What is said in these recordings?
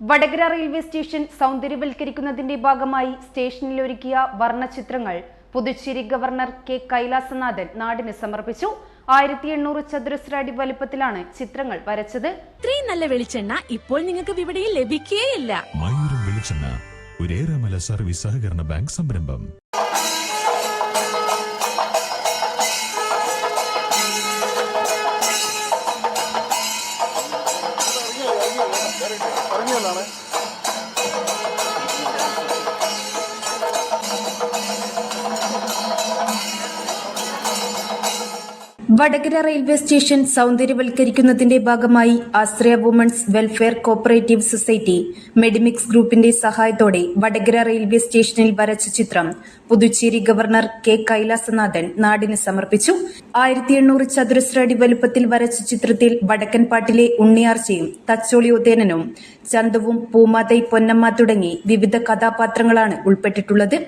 Vadakara railway station സൗന്ദര്യവൽക്കരിക്കുന്നതിന്റെ ഭാഗമായി സ്റ്റേഷനിൽ ഒരുക്കിയ വർണചിത്രങ്ങൾ പുതുച്ചേരി ഗവർണർ കെ കൈലാസനാഥൻ നാടിന് സമർപ്പിച്ചു. ആയിരത്തി എണ്ണൂറ് ചതുരശ്ര അടി വലുപ്പത്തിലാണ് ചിത്രങ്ങൾ വരച്ചത്. ഇത്രയും നല്ല വെളിച്ചെണ്ണ ഇപ്പോൾ നിങ്ങൾക്ക് വിപണിയിൽ ലഭിക്കുകയില്ല മയൂരം വെളിച്ചെണ്ണ ഒരേറെമല സർവീസ് സഹകരണ ബാങ്ക് സംരംഭം. വടകര റെയിൽവേ സ്റ്റേഷൻ സൗന്ദര്യവൽക്കരിക്കുന്നതിന്റെ ഭാഗമായി Ashraya women's welfare cooperative society Medimix ഗ്രൂപ്പിന്റെ സഹായത്തോടെ വടകര റെയിൽവേ സ്റ്റേഷനിൽ വരച്ച ചിത്രം പുതുച്ചേരി ഗവർണർ കെ കൈലാസനാഥൻ നാടിന് സമർപ്പിച്ചു. ആയിരത്തി എണ്ണൂറ് ചതുരശ്ര അടി വലുപ്പത്തിൽ വരച്ച ചിത്രത്തിൽ വടക്കൻപാട്ടിലെ ഉണ്ണിയാർച്ചയും തച്ചോളി ഉദയനനും ചന്തവും പൂമാതൈ പൊന്നമ്മ തുടങ്ങി വിവിധ കഥാപാത്രങ്ങളാണ് ഉൾപ്പെട്ടിട്ടുള്ളത്.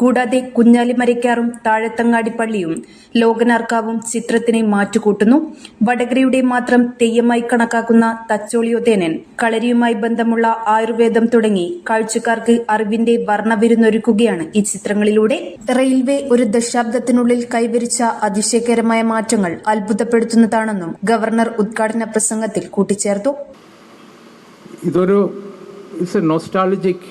കൂടാതെ കുഞ്ഞാലിമരയ്ക്കാറും താഴത്തങ്ങാടി പള്ളിയും ലോകനാർക്കാവും ചിത്രത്തിനെ മാറ്റുകൂട്ടുന്നു. വടകരയുടെ മാത്രം തെയ്യമായി കണക്കാക്കുന്ന തച്ചോളിയോതേനൻ കളരിയുമായി ബന്ധമുള്ള ആയുർവേദം തുടങ്ങി കാഴ്ചക്കാർക്ക് അറിവിന്റെ വർണവിരുന്നൊരുക്കുകയാണ് ഈ ചിത്രങ്ങളിലൂടെ. റെയിൽവേ ഒരു ദശാബ്ദത്തിനുള്ളിൽ കൈവരിച്ച അതിശയകരമായ മാറ്റങ്ങൾ അത്ഭുതപ്പെടുത്തുന്നതാണെന്നും ഗവർണർ ഉദ്ഘാടന പ്രസംഗത്തിൽ കൂട്ടിച്ചേർത്തു. ഇതൊരു it's a nostalgic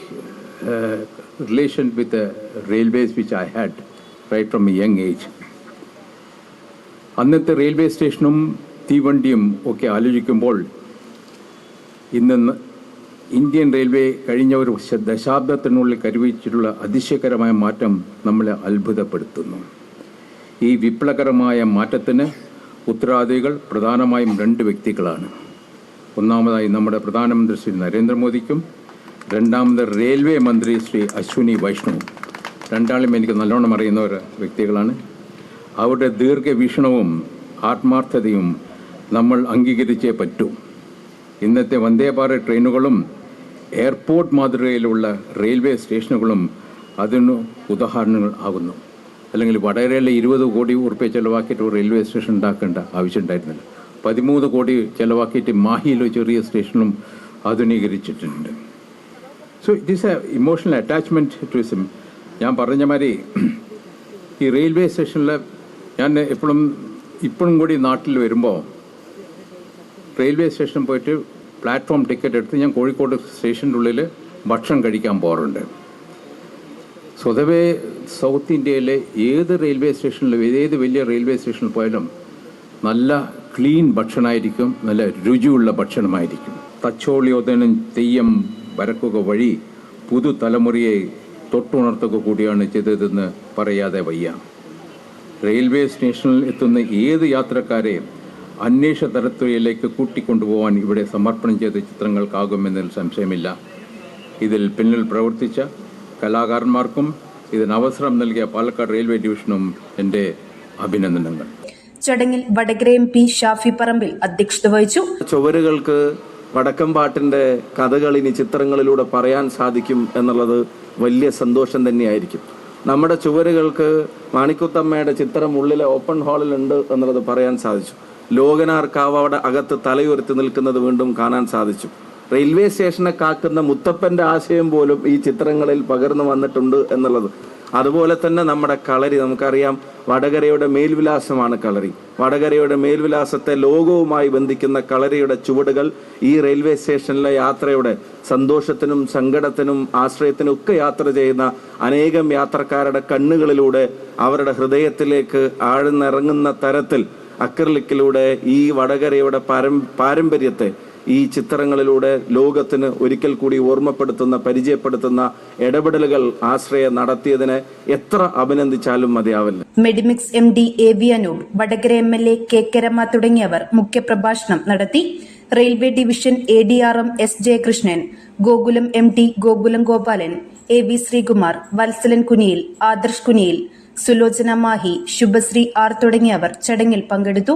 relation with railways which I had right from a young age അന്നത്തെ റെയിൽവേ സ്റ്റേഷനും തീവണ്ടിയും ഒക്കെ ആലോചിക്കുമ്പോൾ ഇന്ന് ഇന്ത്യൻ റെയിൽവേ കഴിഞ്ഞ ഒരു ദശാബ്ദത്തിനുള്ളിൽ കരുവിച്ചിട്ടുള്ള അതിശയകരമായ മാറ്റം നമ്മളെ അത്ഭുതപ്പെടുത്തുന്നു. ഈ വിപ്ലവകരമായ മാറ്റത്തിന് ഉത്തരവാദികൾ പ്രധാനമായും രണ്ട് വ്യക്തികളാണ്. ഒന്നാമതായി നമ്മുടെ പ്രധാനമന്ത്രി ശ്രീ നരേന്ദ്രമോദിക്കും രണ്ടാമത് റെയിൽവേ മന്ത്രി ശ്രീ അശ്വിനി വൈഷ്ണവും. രണ്ടാളും എനിക്ക് നല്ലോണം അറിയുന്ന ഒരു വ്യക്തികളാണ്. അവരുടെ ദീർഘവീക്ഷണവും ആത്മാർത്ഥതയും നമ്മൾ അംഗീകരിച്ചേ പറ്റൂ. ഇന്നത്തെ വന്ദേ ഭാരത് ട്രെയിനുകളും എയർപോർട്ട് മാതൃകയിലുള്ള റെയിൽവേ സ്റ്റേഷനുകളും അതിന് ഉദാഹരണങ്ങൾ ആകുന്നു. അല്ലെങ്കിൽ വടകരയിലെ ഇരുപത് കോടി ഉറുപ്പ്യ ചിലവാക്കിയിട്ട് ഒരു റെയിൽവേ സ്റ്റേഷൻ ഉണ്ടാക്കേണ്ട ആവശ്യമുണ്ടായിരുന്നില്ല പതിമൂന്ന് കോടി ചിലവാക്കിയിട്ട് മാഹിയിലെ ചെറിയ സ്റ്റേഷനും ആധുനീകരിച്ചിട്ടുണ്ട്. So is a emotional attachment to ഞാൻ പറഞ്ഞ മാതിരി ഈ റെയിൽവേ സ്റ്റേഷനിൽ ഞാൻ എപ്പോഴും ഇപ്പോഴും കൂടി നാട്ടിൽ വരുമ്പോൾ റെയിൽവേ സ്റ്റേഷനിൽ പോയിട്ട് പ്ലാറ്റ്ഫോം ടിക്കറ്റ് എടുത്ത് ഞാൻ കോഴിക്കോട് സ്റ്റേഷന്റെ ഉള്ളിൽ ഭക്ഷണം കഴിക്കാൻ പോകാറുണ്ട് സ്വതവേ സൗത്ത് ഇന്ത്യയിലെ ഏത് റെയിൽവേ സ്റ്റേഷനിലും ഏത് വലിയ റെയിൽവേ സ്റ്റേഷനിൽ പോയാലും നല്ല ക്ലീൻ ഭക്ഷണമായിരിക്കും നല്ല രുചിയുള്ള ഭക്ഷണമായിരിക്കും. തച്ചോളിയോദനും തെയ്യം വരക്കുക വഴി പുതുതലമുറയെ തൊട്ടുണർത്തുക കൂടിയാണ് ചെയ്തതെന്ന് പറയാതെ വയ്യ. റെയിൽവേ സ്റ്റേഷനിൽ എത്തുന്ന ഏത് യാത്രക്കാരെയും അന്വേഷ തലത്തുകയിലേക്ക് കൂട്ടിക്കൊണ്ടുപോകാൻ ഇവിടെ സമർപ്പണം ചെയ്ത ചിത്രങ്ങൾക്കാകുമെന്നതിൽ സംശയമില്ല. ഇതിൽ പിന്നിൽ പ്രവർത്തിച്ച കലാകാരന്മാർക്കും ഇതിന് അവസരം നൽകിയ പാലക്കാട് റെയിൽവേ ഡിവിഷനും എന്റെ അഭിനന്ദനങ്ങൾ. ചടങ്ങിൽ വടകര എം പി ഷാഫി പറമ്പിൽ അധ്യക്ഷത വഹിച്ചു. ചുവരുകൾക്ക് വടക്കം പാട്ടിന്റെ കഥകൾ ഇനി ചിത്രങ്ങളിലൂടെ പറയാൻ സാധിക്കും എന്നുള്ളത് വലിയ സന്തോഷം തന്നെയായിരിക്കും. നമ്മുടെ ചുവരുകൾക്ക് മാണിക്കുത്തമ്മയുടെ ചിത്രം ഉള്ളിലെ ഓപ്പൺ ഹാളിലുണ്ട് എന്നുള്ളത് പറയാൻ സാധിച്ചു. ലോകനാർക്കാവ് അവിടെ അകത്ത് തലയുയർത്തി നിൽക്കുന്നത് വീണ്ടും കാണാൻ സാധിച്ചു. റെയിൽവേ സ്റ്റേഷനെ കാക്കുന്ന മുത്തപ്പന്റെ ആശയം പോലും ഈ ചിത്രങ്ങളിൽ പകർന്നു വന്നിട്ടുണ്ട് എന്നുള്ളത് അതുപോലെ തന്നെ നമ്മുടെ കളരി നമുക്കറിയാം വടകരയുടെ മേൽവിലാസമാണ് കളരി. വടകരയുടെ മേൽവിലാസത്തെ ലോകവുമായി ബന്ധിക്കുന്ന കളരിയുടെ ചുവടുകൾ ഈ റെയിൽവേ സ്റ്റേഷനിലെ യാത്രയുടെ സന്തോഷത്തിനും സങ്കടത്തിനും ആശ്രയത്തിനും ഒക്കെ യാത്ര ചെയ്യുന്ന അനേകം യാത്രക്കാരുടെ കണ്ണുകളിലൂടെ അവരുടെ ഹൃദയത്തിലേക്ക് ആഴ്ന്നിറങ്ങുന്ന തരത്തിൽ അക്രലിക്കിലൂടെ ഈ വടകരയുടെ പാരം പാരമ്പര്യത്തെ ഈ ചിത്രങ്ങളിലൂടെ ലോകത്തിന് ഒരിക്കൽ കൂടി ഓർമ്മപ്പെടുത്തുന്ന പരിചയപ്പെടുത്തുന്ന ഇടപെടലുകൾ ആശ്രയ നടത്തിയതിന് എത്ര അഭിനന്ദിച്ചാലും മതിയാവില്ല. Medimix M D A V Anoop Vadakara M L A K Karama തുടങ്ങിയവർ മുഖ്യപ്രഭാഷണം നടത്തി. Railway division A D R M S Jayakrishnan Gokulam M T Gokulam Gopalan A V Sreekumar Valsalan Kuniyil Adarsh Kuniyil Sulochana Mahe Subhasree R തുടങ്ങിയവർ ചടങ്ങിൽ പങ്കെടുത്തു.